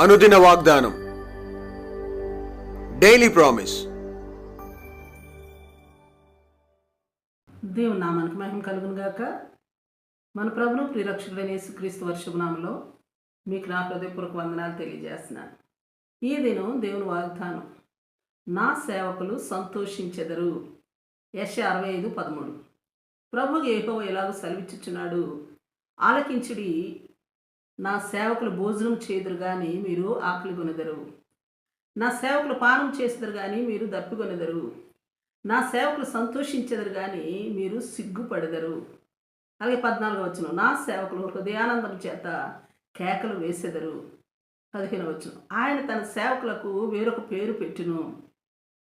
అనుదిన వాగ్దానం. Daily promise దేవుని నామానికి మహిమ కలుగును గాక. మన ప్రభును ప్రిరక్షకుడైన యేసుక్రీస్తు వర్షభనామంలో మీకు నా హృదయపూర్వక వందనాలు తెలియజేస్తున్నాను. ఈ దినం దేవుని వాగ్దానం నా సేవకులు సంతోషించెదరు. యశ అరవై ఐదు పదమూడు. ప్రభు ఏహో ఎలాగో సెలవిచ్చుచున్నాడు. ఆలకించుడి నా సేవకులు భోజనం చేదురు కానీ మీరు ఆకలి కొనెదరు. నా సేవకులు పానం చేసేదరు కానీ మీరు దప్పికొనెదరు నా సేవకులు సంతోషించెదరు కానీ మీరు సిగ్గుపడెదరు. అలాగే పద్నాలుగు వచ్చిన నా సేవకులు హృదయానందం చేత కేకలు వేసెదరు. పదిహేను వచ్చిన ఆయన తన సేవకులకు వేరొక పేరు పెట్టును.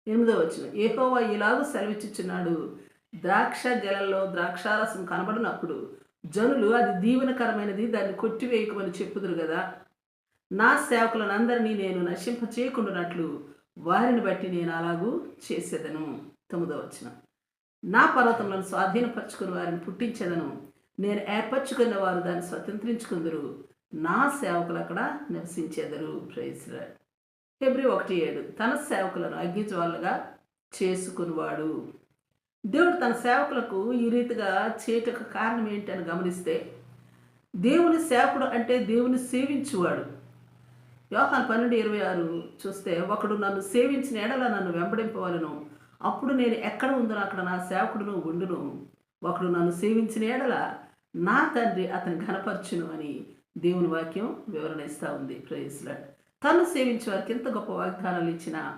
ఎనిమిదో వచ్చిన ఏహోవా ఇలాగూ సెలవిచ్చుచున్నాడు. ద్రాక్ష గెలల్లో ద్రాక్షారసం కనబడినప్పుడు జనులు అది దీవెనకరమైనది దాన్ని కొట్టివేయకమని చెప్పుదురు కదా నా సేవకులనందరినీ నేను నశింప చేయకుండానట్లు వారిని బట్టి నేను అలాగూ చేసేదను. తొమ్మిదో వచ్చిన నా పర్వతములను స్వాధీనపరచుకుని వారిని పుట్టించేదను. నేను ఏర్పరచుకున్న వారు దాన్ని స్వతంత్రించుకుందరు. నా సేవకులు అక్కడ నివసించేదరు ప్రైజ్రా ఫిబ్రవరి ఒకటి ఏడు. తన సేవకులను అగ్నిజ్వాలుగా చేసుకునివాడు. దేవుడు తన సేవకులకు ఈ రీతిగా చేయటకు కారణం ఏంటి అని గమనిస్తే దేవుని సేవకుడు అంటే దేవుని సేవించువాడు. యోహాన్ పన్నెండు ఇరవై ఆరు చూస్తే ఒకడు నన్ను సేవించిన ఎడల నన్ను వెంబడింపవలను. అప్పుడు నేను ఎక్కడ ఉందో అక్కడ నా సేవకుడును ఉండును. ఒకడు నన్ను సేవించిన ఎడల నా తండ్రి అతని ఘనపరచును అని దేవుని వాక్యం వివరణ ఇస్తూ ఉంది. ప్రేయస్లాడ్ తను సేవించే వారికి ఎంత గొప్ప వాగ్దానాలు ఇచ్చిన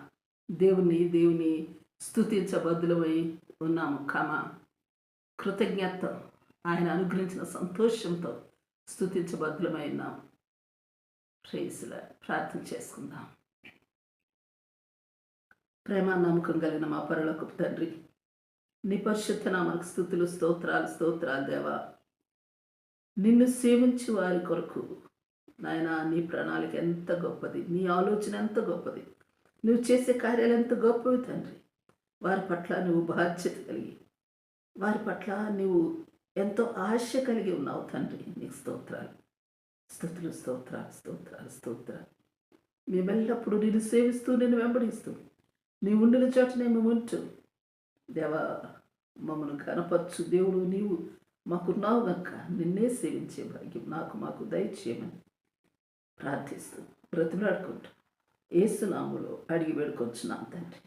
దేవుని దేవుని స్థుతించబద్దులమై ఉన్నాము కమ కృతజ్ఞత ఆయన అనుగ్రహించిన సంతోషంతో స్తుతించబద్దులమై ఉన్నాము ప్రేసుల ప్రార్థన చేసుకుందాం. ప్రేమ నమ్మకం కలిగిన మా పరులకు తండ్రి నీ పరిశుద్ధ నామకు స్థుతులు స్తోత్రాలు స్తోత్రాలు దేవా. నిన్ను సేవించి వారి కొరకు నాయన నీ ప్రణాళిక ఎంత గొప్పది నీ ఆలోచన ఎంత గొప్పది నువ్వు చేసే కార్యాలు ఎంత గొప్పవి తండ్రి. వారి పట్ల నువ్వు బాధ్యత కలిగి వారి పట్ల నువ్వు ఎంతో ఆశ కలిగి ఉన్నావు తండ్రి. నీకు స్తోత్రాలు. స్థుతులు స్తోత్రాలు స్తోత్రాలు స్తోత్రాలు. మేమెల్లప్పుడు నిన్ను సేవిస్తూ నిన్ను వెంబడిస్తూ నీ ఉండిన చోట మేము ఉంటూ దేవా మమ్మల్ని కనపరచు దేవుడు నీవు మాకున్నావు గనుక నిన్నే సేవించే భాగ్యం నాకు మాకు దయచేయమని ప్రార్థిస్తూ బ్రతిలాడుకుంటూ ఏసునాములో అడిగి వేడుకొచ్చున్నాం తండ్రి.